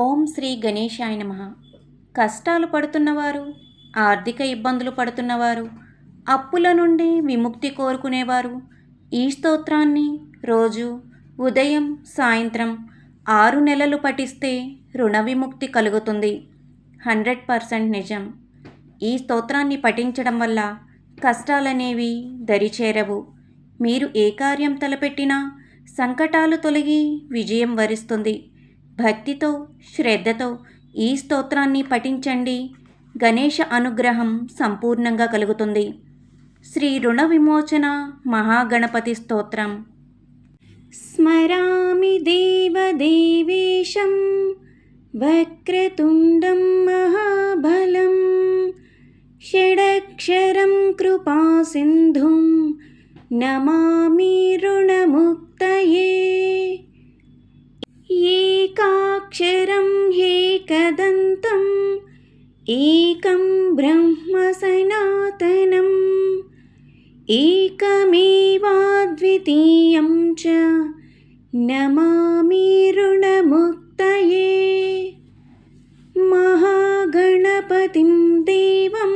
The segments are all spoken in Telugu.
ఓం శ్రీ గణేశాయ నమ. కష్టాలు పడుతున్నవారు ఆర్థిక ఇబ్బందులు పడుతున్నవారు అప్పుల నుండి విముక్తి కోరుకునేవారు. ఈ స్తోత్రాన్ని రోజు ఉదయం సాయంత్రం ఆరు నెలలు పఠిస్తే రుణ విముక్తి కలుగుతుంది. హండ్రెడ్ పర్సెంట్ నిజం. ఈ స్తోత్రాన్ని పఠించడం వల్ల కష్టాలనేవి దరిచేరవు. మీరు ఏ కార్యం తలపెట్టినా సంకటాలు తొలగి విజయం వరిస్తుంది. భక్తితో శ్రద్ధతో ఈ స్తోత్రాన్ని పఠించండి. గణేష అనుగ్రహం సంపూర్ణంగా కలుగుతుంది. శ్రీ రుణ విమోచన మహాగణపతి స్తోత్రం. స్మరామి దేవదేవేశం వక్రతుండం మహాబలం షడక్షరం కృపాసింధుం నమామి రుణము एकं ब्रह्मसनातनम् एकमेवाद्वितीयं च नमामि ऋणमुक्तये। महागणपतिं देवं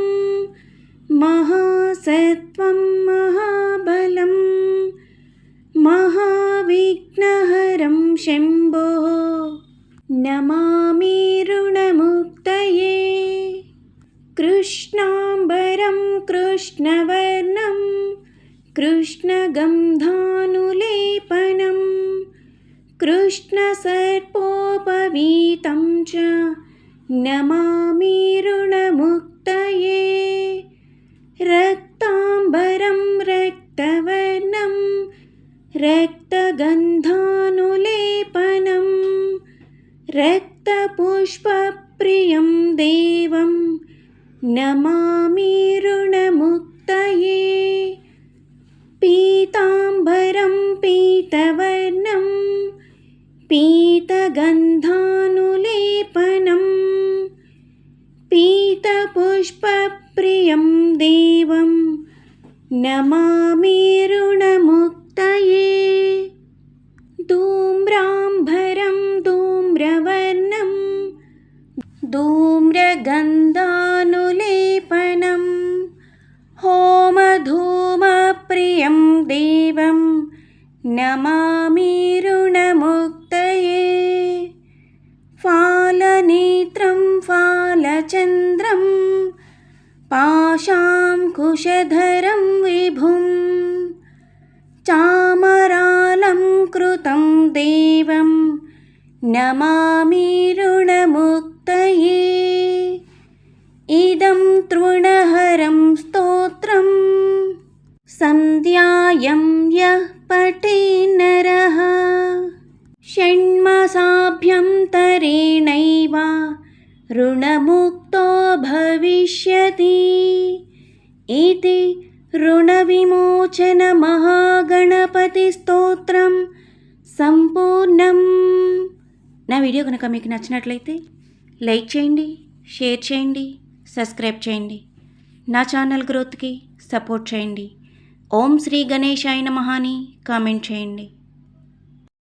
महासत्त्वं महाबलं महाविघ्नहरं शम्भोः। नमामि ऋण कृष्णाम्बरं कृष्णवर्णं कृष्णगन्धानुलेपनं कृष्णसर्पोपवीतं च नमामि ऋणमुक्तये रक्ताम्बरं रक्तवर्णं रक्तगन्धानुलेपनं रक्तपुष्पप्रियं ऋणमुक्तये पीताम्बरं पीतवर्णं पीतगन्धानुलेपनं पीतपुष्पप्रियं देवं नमामि नमामि ऋणमुक्तये। फालनेत्रं फालचन्द्रं पाशाङ्कुशधरं विभुं चामरालङ्कृतं देवं नमामि ऋणमुक्तये। इदं तृणहरं स्तोत्रं सन्ध्यायं यः पठे नरः षण्मासाभ्यं तरेणैव ऋणमुक्तो भविष्यति इति రుణవిమోచనమహాగణపతి సంపూర్ణం నా వీడియో కనుక మీకు నచ్చినట్లయితే లైక్ చేయండి షేర్ చేయండి సబ్స్క్రైబ్ చేయండి నా ఛానల్ గ్రోత్కి సపోర్ట్ చేయండి ఓం శ్రీ గణేశాయ నమః అని కామెంట్ చేయండి.